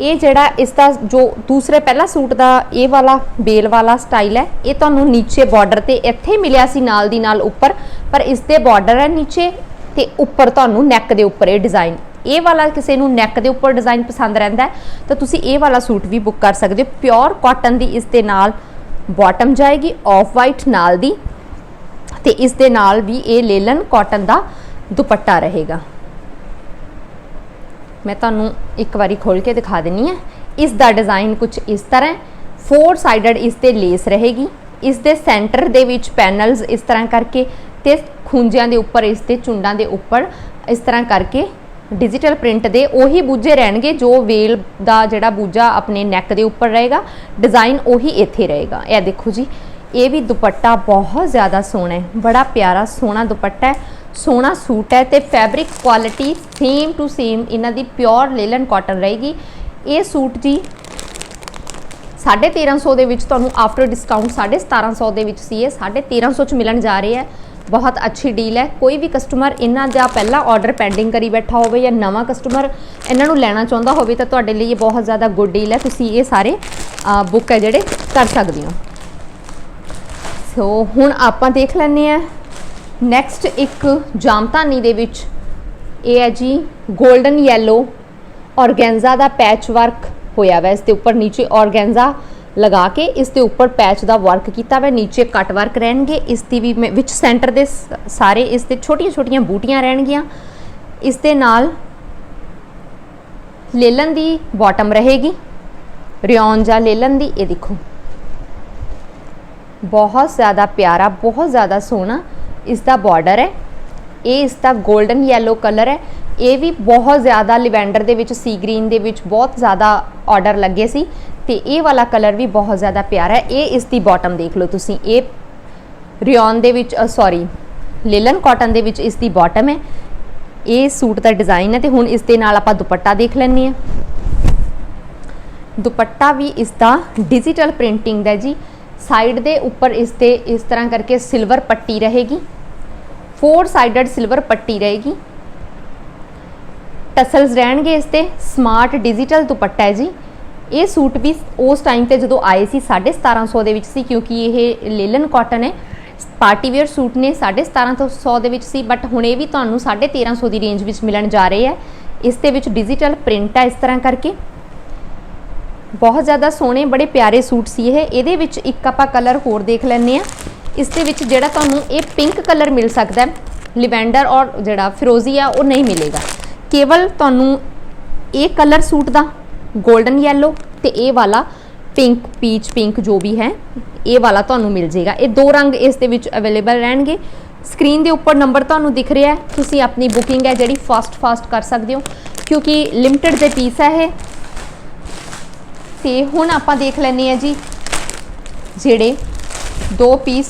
ਇਹ ਜਿਹੜਾ ਇਸ ਦਾ ਜੋ ਦੂਸਰੇ ਪਹਿਲਾ ਸੂਟ ਦਾ ਇਹ ਵਾਲਾ, ਬੇਲ ਵਾਲਾ ਸਟਾਈਲ ਹੈ, ਇਹ ਤੁਹਾਨੂੰ ਨੀਚੇ ਬਾਰਡਰ ਤੇ ਇੱਥੇ ਮਿਲਿਆ ਸੀ ਨਾਲ ਦੀ ਨਾਲ ਉੱਪਰ, ਪਰ ਇਸ ਦੇ ਬਾਰਡਰ ਹੈ ਨੀਚੇ ਤੇ ਉੱਪਰ ਤੁਹਾਨੂੰ ਨੈਕ ਦੇ ਉੱਪਰ ਇਹ ਡਿਜ਼ਾਈਨ ਇਹ ਵਾਲਾ ਕਿਸੇ ਨੂੰ ਨੈਕ ਦੇ ਉੱਪਰ ਡਿਜ਼ਾਈਨ ਪਸੰਦ ਰਹਿੰਦਾ ਤਾਂ ਤੁਸੀਂ ਇਹ ਵਾਲਾ ਸੂਟ ਵੀ ਬੁੱਕ ਕਰ ਸਕਦੇ ਹੋ। ਪਿਓਰ ਕਾਟਨ ਦੀ ਇਸ ਦੇ ਨਾਲ ਬਾਟਮ ਜਾਏਗੀ ਆਫ ਵਾਈਟ ਨਾਲ ਦੀ। ਤੇ ਇਸ ਦੇ ਨਾਲ ਵੀ ਇਹ ਲੇਲਨ ਕਾਟਨ ਦਾ ਦੁਪੱਟਾ ਰਹੇਗਾ। ਮੈਂ ਤੁਹਾਨੂੰ ਇੱਕ ਵਾਰੀ ਖੋਲ ਕੇ ਦਿਖਾ ਦਿੰਨੀ ਆ ਇਸ ਦਾ ਡਿਜ਼ਾਈਨ ਕੁਝ ਇਸ ਤਰ੍ਹਾਂ ਹੈ। ਫੋਰ ਸਾਈਡਡ ਇਸ ਤੇ ਲੇਸ ਰਹੇਗੀ। ਇਸ ਦੇ ਸੈਂਟਰ ਦੇ ਵਿੱਚ ਪੈਨਲਸ ਇਸ ਤਰ੍ਹਾਂ ਕਰਕੇ ਤੇ ਖੁੰਝਿਆਂ ਦੇ ਉੱਪਰ, ਇਸ ਤੇ ਚੁੰਡਾਂ ਦੇ ਉੱਪਰ ਇਸ ਤਰ੍ਹਾਂ ਕਰਕੇ ਡਿਜੀਟਲ ਪ੍ਰਿੰਟ ਦੇ ਉਹੀ ਬੂਝੇ ਰਹਿਣਗੇ, ਜੋ ਵੇਲ ਦਾ ਜਿਹੜਾ ਬੂਝਾ ਆਪਣੇ ਨੈਕ ਦੇ ਉੱਪਰ ਰਹੇਗਾ ਡਿਜ਼ਾਈਨ ਉਹੀ ਇੱਥੇ ਰਹੇਗਾ। ਇਹ ਦੇਖੋ ਜੀ, ਇਹ ਵੀ ਦੁਪੱਟਾ ਬਹੁਤ ਜ਼ਿਆਦਾ ਸੋਹਣਾ ਹੈ, ਬੜਾ ਪਿਆਰਾ ਸੋਹਣਾ ਦੁਪੱਟਾ ਹੈ, ਸੋਹਣਾ ਸੂਟ ਹੈ ਤੇ fabric quality same to same ਇਹਨਾਂ ਦੀ ਪਿਓਰ ਲੇਲਨ ਕਾਟਨ ਰਹੇਗੀ। ਇਹ ਸੂਟ ਜੀ 1350 ਦੇ ਵਿੱਚ ਤੁਹਾਨੂੰ ਆਫਟਰ ਡਿਸਕਾਊਂਟ 1750 ਦੇ ਵਿੱਚ ਸੀ ਇਹ 1350 ਚ ਮਿਲਣ ਜਾ ਰਹੇ ਹੈ। ਬਹੁਤ ਅੱਛੀ ਡੀਲ ਹੈ। ਕੋਈ ਵੀ ਕਸਟਮਰ ਇਹਨਾਂ ਦਾ ਪਹਿਲਾ ਆਰਡਰ ਪੈਂਡਿੰਗ ਕਰੀ ਬੈਠਾ ਹੋਵੇ ਜਾਂ ਨਵਾਂ ਕਸਟਮਰ ਇਹਨਾਂ ਨੂੰ ਲੈਣਾ ਚਾਹੁੰਦਾ ਹੋਵੇ ਤਾਂ ਤੁਹਾਡੇ ਲਈ ਇਹ ਬਹੁਤ ਜ਼ਿਆਦਾ ਗੁੱਡ ਡੀਲ ਹੈ। ਤੁਸੀਂ ਇਹ ਸਾਰੇ ਬੁੱਕ ਹੈ ਜਿਹੜੇ ਕਰ ਸਕਦੇ ਹੋ। ਸੋ ਹੁਣ ਆਪਾਂ ਦੇਖ ਲੈਂਦੇ ਆ ਨੈਕਸਟ ਇੱਕ ਜਾਮਤਾਨੀ ਦੇ ਵਿੱਚ ਇਹ ਹੈ ਜੀ 골ਡਨ ਯੈਲੋ ਔਰਗੈਂਜ਼ਾ ਦਾ ਪੈਚ ਵਰਕ ਹੋਇਆ ਵਾ। ਇਸ ਦੇ ਉੱਪਰ ਨੀਚੇ ਔਰਗੈਂਜ਼ਾ ਲਗਾ ਕੇ ਇਸ ਦੇ ਉੱਪਰ ਪੈਚ ਦਾ ਵਰਕ ਕੀਤਾ ਵਾ, ਨੀਚੇ ਕੱਟ ਵਰਕ ਰਹਿਣਗੇ। ਇਸ ਦੀ ਵੀ ਮੈਂ- ਵਿੱਚ ਸੈਂਟਰ ਦੇ ਸਾਰੇ ਇਸ 'ਤੇ ਛੋਟੀਆਂ ਛੋਟੀਆਂ ਬੂਟੀਆਂ ਰਹਿਣਗੀਆਂ। ਇਸ ਦੇ ਨਾਲ ਲੇਲਨ ਦੀ ਬਾਟਮ ਰਹੇਗੀ। ਰਿਓਨ ਜਾਂ ਲੇਲਨ ਦੀ, ਇਹ ਦੇਖੋ। ਬਹੁਤ ਜ਼ਿਆਦਾ ਪਿਆਰਾ, ਬਹੁਤ ਜ਼ਿਆਦਾ ਸੋਹਣਾ ਇਸ ਦਾ ਬਾਰਡਰ ਹੈ। ਇਹ ਇਸ ਦਾ 골ਡਨ ਯੈਲੋ ਕਲਰ ਹੈ। ਇਹ ਵੀ ਬਹੁਤ ਜ਼ਿਆਦਾ ਲਿਵੈਂਡਰ ਦੇ ਵਿੱਚ ਸੀ ਗ੍ਰੀਨ ਦੇ ਵਿੱਚ ਬਹੁਤ ਜ਼ਿਆਦਾ ਆਰਡਰ ਲੱਗੇ ਸੀ। ਤੇ ਇਹ ਵਾਲਾ ਕਲਰ ਵੀ ਬਹੁਤ ਜ਼ਿਆਦਾ ਪਿਆਰਾ ਹੈ। ਇਹ ਇਸ ਦੀ ਬਾਟਮ ਦੇਖ ਲਓ ਤੁਸੀਂ। ਇਹ ਰਿਓਨ ਦੇ ਵਿੱਚ ਸੌਰੀ ਲੇਲਨ ਕਾਟਨ ਦੇ ਵਿੱਚ ਇਸ ਦੀ ਬਾਟਮ ਹੈ। ਇਹ ਸੂਟ ਦਾ ਡਿਜ਼ਾਈਨ ਹੈ ਤੇ ਹੁਣ ਇਸ ਦੇ ਨਾਲ ਆਪਾਂ ਦੁਪੱਟਾ ਦੇਖ ਲੈਂਦੇ ਹਾਂ। ਦੁਪੱਟਾ ਵੀ ਇਸ ਦਾ ਡਿਜੀਟਲ ਪ੍ਰਿੰਟਿੰਗ ਦਾ ਜੀ। ਸਾਈਡ ਦੇ ਉੱਪਰ ਇਸ ਤੇ ਇਸ ਤਰ੍ਹਾਂ ਕਰਕੇ ਸਿਲਵਰ ਪੱਟੀ ਰਹੇਗੀ। ਫੋਰ ਸਾਈਡਡ ਸਿਲਵਰ ਪੱਟੀ ਰਹੇਗੀ। ਟਸਲਸ ਰਹਿਣਗੇ ਇਸ ਤੇ। ਸਮਾਰਟ ਡਿਜੀਟਲ ਦੁਪੱਟਾ ਹੈ ਜੀ। ਇਹ ਸੂਟ ਵੀ ਉਸ ਟਾਈਮ ਤੇ ਜਦੋਂ ਆਏ ਸੀ 1750 ਦੇ ਵਿੱਚ ਸੀ, ਕਿਉਂਕਿ ਇਹ ਲੇਲਨ ਕਾਟਨ ਹੈ। ਪਾਰਟੀ ਵੇਅਰ ਸੂਟ ਨੇ 1750 ਦੇ ਵਿੱਚ ਸੀ ਬਟ ਹੁਣ ਇਹ ਵੀ ਤੁਹਾਨੂੰ 1350 ਦੀ ਰੇਂਜ ਵਿੱਚ ਮਿਲਣ ਜਾ ਰਹੇ ਹੈ। ਇਸ ਦੇ ਵਿੱਚ ਡਿਜੀਟਲ ਪ੍ਰਿੰਟ ਹੈ ਇਸ ਤਰ੍ਹਾਂ ਕਰਕੇ। ਬਹੁਤ ਜ਼ਿਆਦਾ ਸੋਹਣੇ, ਬੜੇ ਪਿਆਰੇ ਸੂਟ ਸੀ ਇਹ। ਇਹਦੇ ਵਿੱਚ ਇੱਕ ਆਪਾਂ ਕਲਰ ਹੋਰ ਦੇਖ ਲੈਂਦੇ ਆ ਇਸ ਦੇ ਵਿੱਚ ਜਿਹੜਾ ਤੁਹਾਨੂੰ ਇਹ ਪਿੰਕ ਕਲਰ ਮਿਲ ਸਕਦਾ ਹੈ ਲਿਵੈਂਡਰ ਔਰ ਜਿਹੜਾ ਫਿਰੋਜ਼ੀ ਆ, ਉਹ ਨਹੀਂ ਮਿਲੇਗਾ। ਕੇਵਲ ਤੁਹਾਨੂੰ ਇਹ ਕਲਰ ਸੂਟ ਦਾ 골ਡਨ ਯੈਲੋ ਤੇ ਇਹ ਵਾਲਾ ਪਿੰਕ ਪੀਚ ਪਿੰਕ ਜੋ ਵੀ ਹੈ, ਇਹ ਵਾਲਾ ਤੁਹਾਨੂੰ ਮਿਲ ਜਾਏਗਾ। ਇਹ ਦੋ ਰੰਗ ਇਸ ਦੇ ਵਿੱਚ ਅਵੇਲੇਬਲ ਰਹਿਣਗੇ। ਸਕਰੀਨ ਦੇ ਉੱਪਰ ਨੰਬਰ ਤੁਹਾਨੂੰ ਦਿਖ ਰਿਹਾ ਹੈ। ਤੁਸੀਂ ਆਪਣੀ ਬੁਕਿੰਗ ਹੈ ਜਿਹੜੀ ਫਾਸਟ ਫਾਸਟ ਕਰ ਸਕਦੇ ਹੋ। ਕਿਉਂਕਿ ਲਿਮਟਿਡ ਦੇ ਪੀਸ ਹੈ ਇਹ। ਤੇ ਹੁਣ ਆਪਾਂ ਦੇਖ ਲੈਂਦੇ ਆ ਜੀ, ਜਿਹੜੇ ਦੋ ਪੀਸ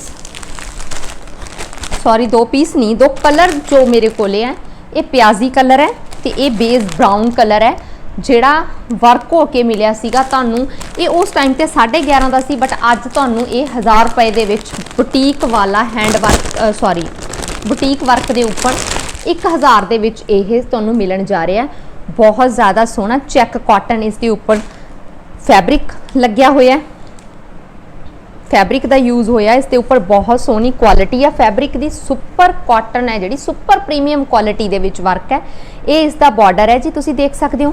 ਸੌਰੀ ਦੋ ਪੀਸ ਨਹੀਂ, ਦੋ ਕਲਰ ਜੋ ਮੇਰੇ ਕੋਲੇ ਹੈ, ਇਹ ਪਿਆਜ਼ੀ ਕਲਰ ਹੈ ਤੇ ਇਹ ਬੇਸ ਬ੍ਰਾਊਨ ਕਲਰ ਹੈ। ਜਿਹੜਾ ਵਰਕ ਹੋ ਕੇ ਮਿਲਿਆ ਸੀਗਾ ਤੁਹਾਨੂੰ, ਇਹ ਉਸ ਟਾਈਮ ਤੇ 11.5 ਦਾ ਸੀ ਬਟ ਅੱਜ ਤੁਹਾਨੂੰ ਇਹ 1000 ਰੁਪਏ ਦੇ ਵਿੱਚ ਬੁਟੀਕ ਵਾਲਾ hand work sorry boutique work ਦੇ ਉੱਪਰ 1000 ਦੇ ਵਿੱਚ ਇਹ ਤੁਹਾਨੂੰ ਮਿਲਣ ਜਾ ਰਿਹਾ ਬਹੁਤ ਜ਼ਿਆਦਾ ਸੋਹਣਾ ਚੈੱਕ ਕਾਟਨ ਇਸ ਦੇ ਉੱਪਰ ਫੈਬਰਿਕ ਲੱਗਿਆ ਹੋਇਆ ਫੈਬਰਿਕ ਦਾ ਯੂਜ਼ ਹੋਇਆ ਇਸ ਦੇ ਉੱਪਰ ਬਹੁਤ ਸੋਹਣੀ ਕੁਆਲਿਟੀ ਆ। ਫੈਬਰਿਕ ਦੀ ਸੁਪਰ ਕਾਟਨ ਹੈ ਜਿਹੜੀ ਸੁਪਰ ਪ੍ਰੀਮੀਅਮ ਕੁਆਲਿਟੀ ਦੇ ਵਿੱਚ ਵਰਕ ਹੈ। ਇਹ ਇਸ ਦਾ ਬਾਰਡਰ ਹੈ ਜੀ, ਤੁਸੀਂ ਦੇਖ ਸਕਦੇ ਹੋ।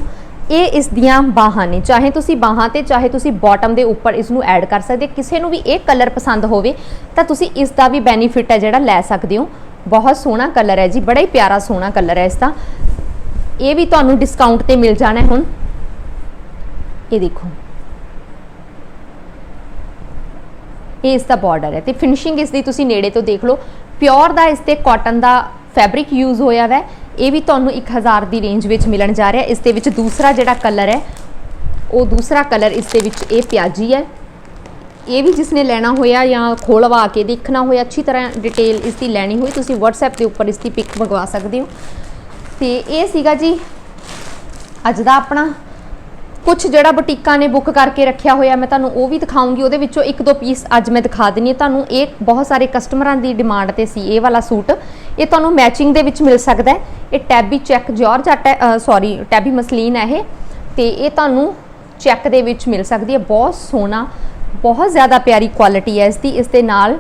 ਇਹ ਇਸ ਦੀਆਂ ਬਾਹਾਂ ਨੇ। ਚਾਹੇ ਤੁਸੀਂ ਬਾਹਾਂ ਤੇ, ਚਾਹੇ ਤੁਸੀਂ ਬਾਟਮ ਦੇ ਉੱਪਰ ਇਸ ਨੂੰ ਐਡ ਕਰ ਸਕਦੇ ਕਿਸੇ ਨੂੰ ਵੀ ਇਹ ਕਲਰ ਪਸੰਦ ਹੋਵੇ, ਤਾਂ ਤੁਸੀਂ ਇਸ ਦਾ ਵੀ ਬੈਨੀਫਿਟ ਹੈ ਜਿਹੜਾ ਲੈ ਸਕਦੇ ਹੋ। ਬਹੁਤ ਸੋਹਣਾ ਕਲਰ ਹੈ ਜੀ, ਬੜਾ ਹੀ ਪਿਆਰਾ ਸੋਹਣਾ ਕਲਰ ਹੈ ਇਸ ਦਾ। ਇਹ ਵੀ ਤੁਹਾਨੂੰ ਡਿਸਕਾਊਂਟ ਤੇ ਮਿਲ ਜਾਣਾ ਹੁਣ। ਇਹ ਦੇਖੋ। ਇਹ ਇਸ ਦਾ ਬਾਰਡਰ ਹੈ ਤੇ ਫਿਨਿਸ਼ਿੰਗ ਇਸ ਦੀ ਤੁਸੀਂ ਨੇੜੇ ਤੋਂ ਦੇਖ ਲਓ। ਪਿਓਰ ਦਾ ਇਸ ਤੇ ਕਾਟਨ ਦਾ ਫੈਬਰਿਕ ਯੂਜ਼ ਹੋਇਆ ਵੈ। ਇਹ ਵੀ ਤੁਹਾਨੂੰ 1000 ਦੀ ਰੇਂਜ ਵਿੱਚ ਮਿਲਣ ਜਾ ਰਿਹਾ। ਇਸ ਦੇ ਵਿੱਚ ਦੂਸਰਾ ਜਿਹੜਾ ਕਲਰ ਹੈ, ਉਹ ਦੂਸਰਾ ਕਲਰ ਇਸ ਦੇ ਵਿੱਚ ਇਹ ਪਿਆਜੀ ਹੈ। ਇਹ ਵੀ ਜਿਸਨੇ ਲੈਣਾ ਹੋਇਆ ਜਾਂ ਖੋਲਵਾ ਕੇ ਦੇਖਣਾ ਹੋਇਆ, ਅੱਛੀ ਤਰ੍ਹਾਂ ਡਿਟੇਲ ਇਸ ਦੀ ਲੈਣੀ ਹੋਈ, ਤੁਸੀਂ WhatsApp ਦੇ ਉੱਪਰ ਇਸ ਦੀ ਪਿਕ ਮੰਗਵਾ ਸਕਦੇ ਹੋ। ਤੇ ਇਹ ਸੀਗਾ ਜੀ ਅੱਜ ਦਾ ਆਪਣਾ ਕੁਝ ਜਿਹੜਾ ਬੁਟੀਕਾਂ ਨੇ ਬੁੱਕ ਕਰਕੇ ਰੱਖਿਆ ਹੋਇਆ, ਮੈਂ ਤੁਹਾਨੂੰ ਉਹ ਵੀ ਦਿਖਾਉਂਗੀ, ਉਹਦੇ ਵਿੱਚੋਂ ਇੱਕ ਦੋ ਪੀਸ ਅੱਜ ਮੈਂ ਦਿਖਾ ਦਿੰਨੀ ਹਾਂ। ਤੁਹਾਨੂੰ ਇਹ ਬਹੁਤ ਸਾਰੇ ਕਸਟਮਰਾਂ ਦੀ ਡਿਮਾਂਡ ਤੇ ਸੀ, ਇਹ ਵਾਲਾ ਸੂਟ। ਇਹ ਤੁਹਾਨੂੰ ਮੈਚਿੰਗ ਦੇ ਵਿੱਚ ਮਿਲ ਸਕਦਾ ਹੈ। ਇਹ ਟੈਬੀ ਚੈੱਕ ਜਾਰਜਟ ਹੈ ਸੌਰੀ, ਟੈਬੀ ਮਸਲੀਨ ਹੈ ਇਹ। ਤੇ ਇਹ ਤੁਹਾਨੂੰ ਚੈੱਕ ਦੇ ਵਿੱਚ ਮਿਲ ਸਕਦੀ ਹੈ। ਬਹੁਤ ਸੋਹਣਾ, ਬਹੁਤ ਜ਼ਿਆਦਾ ਪਿਆਰੀ ਕੁਆਲਿਟੀ ਹੈ ਇਸ ਦੀ ਇਸ ਦੇ ਨਾਲ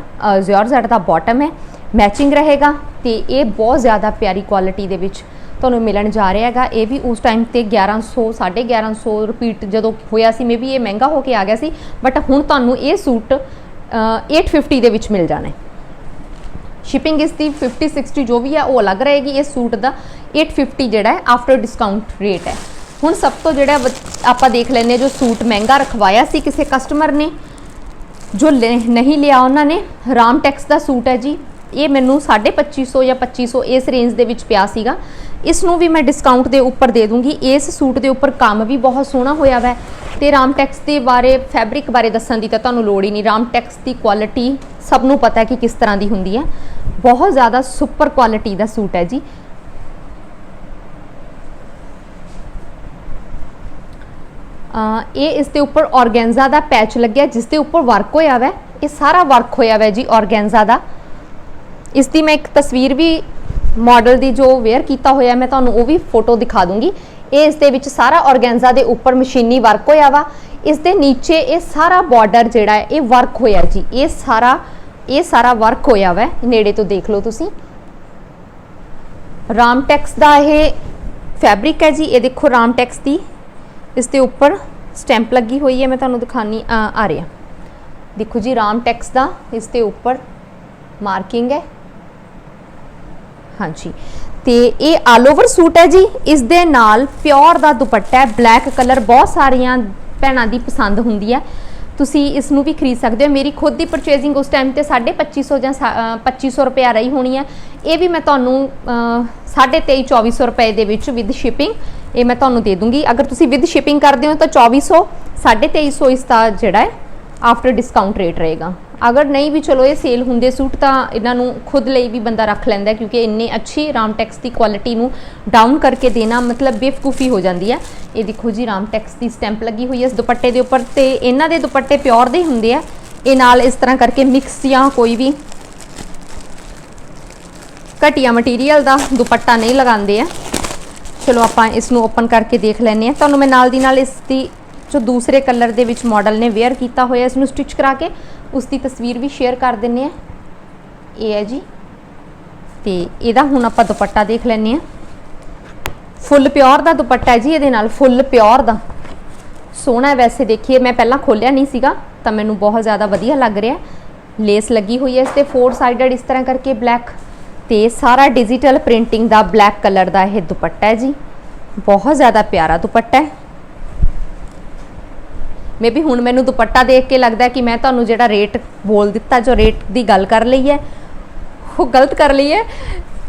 ਜਾਰਜਟ ਦਾ ਬਾਟਮ ਹੈ। ਮੈਚਿੰਗ ਰਹੇਗਾ ਤੇ ਇਹ ਬਹੁਤ ਜ਼ਿਆਦਾ ਪਿਆਰੀ ਕੁਆਲਿਟੀ ਦੇ ਵਿੱਚ ਤੁਹਾਨੂੰ ਮਿਲਣ ਜਾ ਰਿਹਾ ਹੈਗਾ। ਇਹ ਵੀ ਉਸ ਟਾਈਮ ਤੇ 1100 1150 ਰਿਪੀਟ ਜਦੋਂ ਹੋਇਆ ਸੀ ਮੇਬੀ ਇਹ ਮਹਿੰਗਾ ਹੋ ਕੇ ਆ ਗਿਆ ਸੀ। ਬਟ ਹੁਣ ਤੁਹਾਨੂੰ ਇਹ ਸੂਟ ਅ, 850 ਦੇ ਵਿੱਚ ਮਿਲ ਜਾਣਾ ਸ਼ਿਪਿੰਗ ਇਸ ਦੀ 50 60 ਜੋ ਵੀ ਹੈ ਉਹ ਅਲੱਗ ਰਹੇਗੀ ਇਹ ਸੂਟ ਦਾ। 850 ਜਿਹੜਾ ਹੈ ਆਫਟਰ ਡਿਸਕਾਊਂਟ ਰੇਟ ਹੈ। ਹੁਣ ਸਭ ਤੋਂ ਜਿਹੜਾ ਆਪਾਂ ਦੇਖ ਲੈਂਦੇ ਹਾਂ ਜੋ ਸੂਟ ਮਹਿੰਗਾ ਰਖਵਾਇਆ ਸੀ ਕਿਸੇ ਕਸਟਮਰ ਨੇ ਜੋ ਲੈ- ਨਹੀਂ ਲਿਆ ਉਹਨਾਂ ਨੇ ਰਾਮ ਟੈਕਸ ਦਾ ਸੂਟ ਹੈ ਜੀ। ਇਹ ਮੈਨੂੰ 2550 ਜਾਂ 2500 ਇਸ ਰੇਂਜ ਦੇ ਵਿੱਚ ਪਿਆ ਸੀਗਾ। ਇਸ ਨੂੰ ਵੀ ਮੈਂ ਡਿਸਕਾਊਂਟ ਦੇ ਉੱਪਰ ਦੇ ਦੂੰਗੀ। ਇਸ ਸੂਟ ਦੇ ਉੱਪਰ ਕੰਮ ਵੀ ਬਹੁਤ ਸੋਹਣਾ ਹੋਇਆ ਵੈ। ਤੇ ਰਾਮ ਟੈਕਸ ਦੇ ਬਾਰੇ ਫੈਬਰਿਕ ਬਾਰੇ ਦੱਸਣ ਦੀ ਤਾਂ ਤੁਹਾਨੂੰ ਲੋੜ ਹੀ ਨਹੀਂ। ਰਾਮ ਟੈਕਸ ਦੀ ਕੁਆਲਿਟੀ ਸਭ ਨੂੰ ਪਤਾ ਹੈ ਕਿ ਕਿਸ ਤਰ੍ਹਾਂ ਦੀ ਹੁੰਦੀ ਹੈ। ਬਹੁਤ ਜ਼ਿਆਦਾ ਸੁਪਰ ਕੁਆਲਿਟੀ ਦਾ ਸੂਟ ਹੈ ਜੀ। ਇਹ ਇਸ ਦੇ ਉੱਪਰ ਔਰਗੈਂਜ਼ਾ ਦਾ ਪੈਚ ਲੱਗਿਆ, ਜਿਸ ਦੇ ਉੱਪਰ ਵਰਕ ਹੋਇਆ ਵੈ। ਇਹ ਸਾਰਾ ਵਰਕ ਹੋਇਆ ਵੈ ਜੀ ਔਰਗੈਂਜ਼ਾ ਦਾ। ਇਸ ਦੀ ਮੈਂ ਇੱਕ ਤਸਵੀਰ ਵੀ ਮਾਡਲ ਦੀ ਜੋ ਵੇਅਰ ਕੀਤਾ ਹੋਇਆ ਮੈਂ ਤੁਹਾਨੂੰ ਉਹ ਵੀ ਫੋਟੋ ਦਿਖਾ ਦੂੰਗੀ। ਇਹ ਇਸ ਦੇ ਵਿੱਚ ਸਾਰਾ ਔਰਗੈਂਜ਼ਾ ਦੇ ਉੱਪਰ ਮਸ਼ੀਨੀ ਵਰਕ ਹੋਇਆ ਵਾ। ਇਸ ਦੇ ਨੀਚੇ ਇਹ ਸਾਰਾ ਬਾਰਡਰ ਜਿਹੜਾ ਹੈ, ਇਹ ਵਰਕ ਹੋਇਆ ਜੀ। ਇਹ ਸਾਰਾ ਇਹ ਸਾਰਾ ਵਰਕ ਹੋਇਆ ਵਾ। ਨੇੜੇ ਤੋਂ ਦੇਖ ਲਓ ਤੁਸੀਂ। ਰਾਮਟੈਕਸ ਦਾ ਇਹ ਫੈਬਰਿਕ ਹੈ ਜੀ। ਇਹ ਦੇਖੋ ਰਾਮਟੈਕਸ ਦੀ। ਇਸ ਦੇ ਉੱਪਰ ਸਟੈਂਪ ਲੱਗੀ ਹੋਈ ਹੈ। ਮੈਂ ਤੁਹਾਨੂੰ ਦਿਖਾਣੀ ਆ ਰਿਹਾ। ਦੇਖੋ ਜੀ ਰਾਮਟੈਕਸ ਦਾ ਇਸ ਦੇ ਉੱਪਰ ਮਾਰਕਿੰਗ ਹੈ। ਹਾਂਜੀ। ਤੇ ਇਹ ਆਲ ਓਵਰ ਸੂਟ ਹੈ ਜੀ। ਇਸ ਦੇ ਨਾਲ ਪਿਓਰ ਦਾ ਦੁਪੱਟਾ ਹੈ। ਬਲੈਕ ਕਲਰ ਬਹੁਤ ਸਾਰੀਆਂ ਭੈਣਾਂ ਦੀ ਪਸੰਦ ਹੁੰਦੀ ਹੈ। ਤੁਸੀਂ ਇਸ ਨੂੰ ਵੀ ਖਰੀਦ ਸਕਦੇ ਹੋ। ਮੇਰੀ ਖੁਦ ਦੀ ਪਰਚੇਜ਼ਿੰਗ ਉਸ ਟਾਈਮ ਤੇ 2500 ਜਾਂ ਸਾ- ਅ, 2500 ਰੁਪਏ ਰਹੀ ਹੋਣੀ ਹੈ। ਇਹ ਵੀ ਮੈਂ ਤੁਹਾਨੂੰ 23 2400 ਰੁਪਏ ਦੇ ਵਿੱਚ ਵਿਦ ਸ਼ਿਪਿੰਗ ਇਹ ਮੈਂ ਤੁਹਾਨੂੰ ਦੇ ਦੂੰਗੀ। ਅਗਰ ਤੁਸੀਂ ਵਿਦ ਸ਼ਿਪਿੰਗ ਕਰਦੇ ਹੋ ਤਾਂ 2400 2350 ਇਸ ਦਾ ਜਿਹੜਾ ਹੈ ਆਫਟਰ ਡਿਸਕਾਊਂਟ ਰੇਟ ਰਹੇਗਾ। ਅਗਰ ਨਹੀਂ ਵੀ ਚਲੋ ਇਹ ਸੇਲ ਹੁੰਦੇ ਸੂਟ ਤਾਂ ਇਹਨਾਂ ਨੂੰ ਖੁਦ ਲਈ ਵੀ ਬੰਦਾ ਰੱਖ ਲੈਂਦਾ ਕਿਉਂਕਿ ਇੰਨੇ ਅੱਛੀ ਰਾਮਟੈਕਸ ਦੀ ਕੁਆਲਿਟੀ ਨੂੰ ਡਾਊਨ ਕਰਕੇ ਦੇਣਾ ਮਤਲਬ ਬੇਫਕੂਫੀ ਹੋ ਜਾਂਦੀ ਹੈ। ਇਹ ਦੇਖੋ ਜੀ ਰਾਮਟੈਕਸ ਦੀ ਸਟੈਂਪ ਲੱਗੀ ਹੋਈ ਹੈ ਇਸ ਦੁਪੱਟੇ ਦੇ ਉੱਪਰ ਤੇ ਇਹਨਾਂ ਦੇ ਦੁਪੱਟੇ ਪਿਓਰ ਦੇ ਹੁੰਦੇ ਆ। ਇਹ ਨਾਲ ਇਸ ਤਰ੍ਹਾਂ ਕਰਕੇ ਮਿਕਸ ਜਾਂ ਕੋਈ ਵੀ ਘਟੀਆ ਮਟੀਰੀਅਲ ਦਾ ਦੁਪੱਟਾ ਨਹੀਂ ਲਗਾਉਂਦੇ ਆ। ਚਲੋ ਆਪਾਂ ਇਸ ਨੂੰ ਓਪਨ ਕਰਕੇ ਦੇਖ ਲੈਂਦੇ ਆ ਤੁਹਾਨੂੰ ਮੈਂ ਨਾਲ ਦੀ ਨਾਲ ਇਸ ਦੀ ਜੋ ਦੂਸਰੇ ਕਲਰ ਦੇ ਵਿੱਚ ਮਾਡਲ ਨੇ ਵੇਅਰ ਕੀਤਾ ਹੋਇਆ, ਇਸ ਨੂੰ ਸਟਿਚ ਕਰਾ ਕੇ ਉਸ ਦੀ ਤਸਵੀਰ ਵੀ ਸ਼ੇਅਰ ਕਰ ਦਿੰਨੇ ਆ ਇਹ ਹੈ ਜੀ। ਤੇ ਇਹਦਾ ਹੁਣ ਆਪਾਂ ਦੁਪੱਟਾ ਦੇਖ ਲੈਂਦੇ ਆ ਫੁੱਲ ਪਿਓਰ ਦਾ ਦੁਪੱਟਾ ਹੈ ਜੀ, ਇਹਦੇ ਨਾਲ ਫੁੱਲ ਪਿਓਰ ਦਾ। ਸੋਹਣਾ ਵੈਸੇ ਦੇਖੀਏ, ਮੈਂ ਪਹਿਲਾਂ ਖੋਲਿਆ ਨਹੀਂ ਸੀਗਾ, ਤਾਂ ਮੈਨੂੰ ਬਹੁਤ ਜ਼ਿਆਦਾ ਵਧੀਆ ਲੱਗ ਰਿਹਾ ਲੇਸ ਲੱਗੀ ਹੋਈ ਹੈ ਇਸ ਤੇ ਫੋਰ ਸਾਈਡਡ ਇਸ ਤਰ੍ਹਾਂ ਕਰਕੇ ਬਲੈਕ ਤੇ ਸਾਰਾ ਡਿਜੀਟਲ ਪ੍ਰਿੰਟਿੰਗ ਦਾ ਬਲੈਕ ਕਲਰ ਦਾ ਇਹ ਦੁਪੱਟਾ ਹੈ ਜੀ। ਬਹੁਤ ਜ਼ਿਆਦਾ ਪਿਆਰਾ ਦੁਪੱਟਾ ਹੈ। ਮੇਬੀ ਹੁਣ ਮੈਨੂੰ ਦੁਪੱਟਾ ਦੇਖ ਕੇ ਲੱਗਦਾ ਕਿ ਮੈਂ ਤੁਹਾਨੂੰ ਜਿਹੜਾ ਰੇਟ ਬੋਲ ਦਿੱਤਾ, ਜੋ ਰੇਟ ਦੀ ਗੱਲ ਕਰ ਲਈ ਹੈ, ਉਹ ਗਲਤ ਕਰ ਲਈ ਹੈ,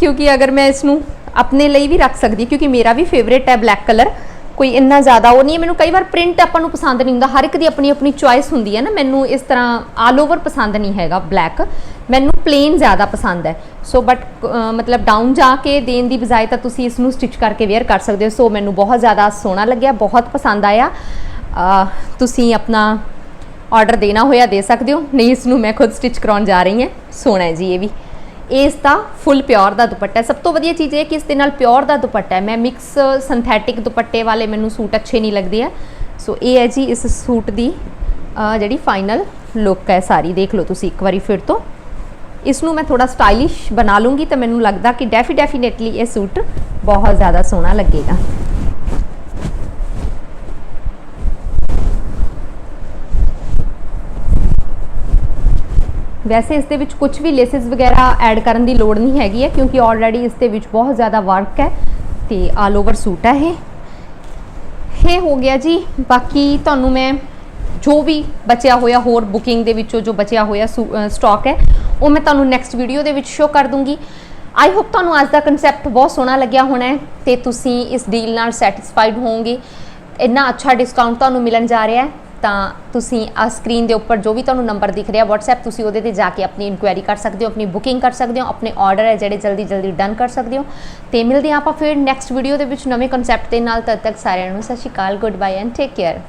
ਕਿਉਂਕਿ ਅਗਰ ਮੈਂ ਇਸ ਨੂੰ ਆਪਣੇ ਲਈ ਵੀ ਰੱਖ ਸਕਦੀ ਕਿਉਂਕਿ ਮੇਰਾ ਵੀ ਫੇਵਰੇਟ ਹੈ ਬਲੈਕ ਕਲਰ ਕੋਈ ਇੰਨਾ ਜ਼ਿਆਦਾ ਉਹ ਨਹੀਂ ਹੈ। ਮੈਨੂੰ ਕਈ ਵਾਰ ਪ੍ਰਿੰਟ ਆਪਾਂ ਨੂੰ ਪਸੰਦ ਨਹੀਂ ਹੁੰਦਾ, ਹਰ ਇੱਕ ਦੀ ਆਪਣੀ ਆਪਣੀ ਚੁਆਇਸ ਹੁੰਦੀ ਹੈ ਨਾ, ਮੈਨੂੰ ਇਸ ਤਰ੍ਹਾਂ ਆਲ ਓਵਰ ਪਸੰਦ ਨਹੀਂ ਹੈਗਾ ਬਲੈਕ ਮੈਨੂੰ ਪਲੇਨ ਜ਼ਿਆਦਾ ਪਸੰਦ ਹੈ। ਸੋ ਬਟ ਮਤਲਬ ਡਾਊਨ ਜਾ ਕੇ ਦੇਣ ਦੀ ਬਜਾਏ ਤਾਂ ਤੁਸੀਂ ਇਸ ਨੂੰ ਸਟਿਚ ਕਰਕੇ ਵੇਅਰ ਕਰ ਸਕਦੇ ਹੋ। ਸੋ ਮੈਨੂੰ ਬਹੁਤ ਜ਼ਿਆਦਾ ਸੋਹਣਾ ਲੱਗਿਆ, ਬਹੁਤ ਪਸੰਦ ਆਇਆ। ਤੁਸੀਂ ਆਪਣਾ ਆਰਡਰ ਦੇਣਾ ਹੋਇਆ ਦੇ ਸਕਦੇ ਹੋ। ਨਹੀਂ, ਇਸ ਨੂੰ ਮੈਂ ਖੁਦ ਸਟਿਚ ਕਰਾਉਣ ਜਾ ਰਹੀ ਹਾਂ। ਸੋਹਣਾ ਹੈ ਜੀ, ਇਹ ਵੀ। ਇਸ ਦਾ ਫੁੱਲ ਪਿਓਰ ਦਾ ਦੁਪੱਟਾ ਸਭ ਤੋਂ ਵਧੀਆ ਚੀਜ਼ ਇਹ ਕਿ ਇਸ ਦੇ ਨਾਲ ਪਿਓਰ ਦਾ ਦੁਪੱਟਾ ਹੈ। ਮੈਂ ਮਿਕਸ ਸਿੰਥੈਟਿਕ ਦੁਪੱਟੇ ਵਾਲੇ ਮੈਨੂੰ ਸੂਟ ਅੱਛੇ ਨਹੀਂ ਲੱਗਦੇ ਆ। ਸੋ ਇਹ ਹੈ ਜੀ ਇਸ ਸੂਟ ਦੀ ਜਿਹੜੀ ਫਾਈਨਲ ਲੁੱਕ ਹੈ ਸਾਰੀ। ਦੇਖ ਲਓ ਤੁਸੀਂ ਇੱਕ ਵਾਰੀ ਫਿਰ ਤੋਂ। ਇਸ ਨੂੰ ਮੈਂ ਥੋੜਾ ਸਟਾਈਲਿਸ਼ ਬਣਾ ਲੂੰਗੀ ਤਾਂ ਮੈਨੂੰ ਲੱਗਦਾ ਕਿ ਡੈਫੀ ਡੈਫੀਨੇਟਲੀ ਇਹ ਸੂਟ ਬਹੁਤ ਜ਼ਿਆਦਾ ਸੋਹਣਾ ਲੱਗੇਗਾ। ਵੈਸੇ ਇਸ ਦੇ ਵਿੱਚ ਕੁਝ ਵੀ ਲੇਸਿਸ ਵਗੈਰਾ ਐਡ ਕਰਨ ਦੀ ਲੋੜ ਨਹੀਂ ਹੈਗੀ ਹੈ, ਕਿਉਂਕਿ ਆਲਰੇਡੀ ਇਸ ਦੇ ਵਿੱਚ ਬਹੁਤ ਜ਼ਿਆਦਾ ਵਰਕ ਹੈ ਤੇ ਆਲ ਓਵਰ ਸੂਟ ਹੈ ਇਹ। ਇਹ ਹੋ ਗਿਆ ਜੀ, ਬਾਕੀ ਤੁਹਾਨੂੰ ਮੈਂ ਜੋ ਵੀ ਬਚਿਆ ਹੋਇਆ ਹੋਰ ਬੁਕਿੰਗ ਦੇ ਵਿੱਚੋਂ ਜੋ ਬਚਿਆ ਹੋਇਆ ਸਟਾਕ ਹੈ, ਉਹ ਮੈਂ ਤੁਹਾਨੂੰ ਨੈਕਸਟ ਵੀਡੀਓ ਦੇ ਵਿੱਚ ਸ਼ੋ ਕਰ ਦੂੰਗੀ। ਆਈ ਹੋਪ ਤੁਹਾਨੂੰ ਅੱਜ ਦਾ ਕਨਸੈਪਟ ਬਹੁਤ ਸੋਹਣਾ ਲੱਗਿਆ ਹੋਣਾ ਹੈ ਤੇ ਤੁਸੀਂ ਇਸ ਡੀਲ ਨਾਲ ਸੈਟੀਸਫਾਈਡ ਹੋਵੋਗੇ। ਇੰਨਾ ਅੱਛਾ ਡਿਸਕਾਊਂਟ ਤੁਹਾਨੂੰ ਮਿਲਣ ਜਾ ਰਿਹਾ ਹੈ। ਤਾਂ ਤੁਸੀਂ ਆ ਸਕਰੀਨ ਦੇ ਉੱਪਰ ਜੋ ਵੀ ਤੁਹਾਨੂੰ ਨੰਬਰ ਦਿਖ ਰਿਹਾ WhatsApp, ਤੁਸੀਂ ਉਹਦੇ ਤੇ ਜਾ ਕੇ ਆਪਣੀ ਇਨਕੁਆਇਰੀ ਕਰ ਸਕਦੇ ਹੋ, ਆਪਣੀ ਬੁਕਿੰਗ ਕਰ ਸਕਦੇ ਹੋ, ਆਪਣੇ ਆਰਡਰ ਹੈ ਜਿਹੜੇ ਜਲਦੀ ਜਲਦੀ ਡਨ ਕਰ ਸਕਦੇ ਹੋ। ਤੇ ਮਿਲਦੇ ਹਾਂ ਆਪਾਂ ਫਿਰ ਨੈਕਸਟ ਵੀਡੀਓ ਦੇ ਵਿੱਚ ਨਵੇਂ ਕਨਸੈਪਟ ਦੇ ਨਾਲ। ਤਦ ਤੱਕ ਸਾਰਿਆਂ ਨੂੰ ਸਤਿ ਸ਼੍ਰੀ ਅਕਾਲ good bye and take care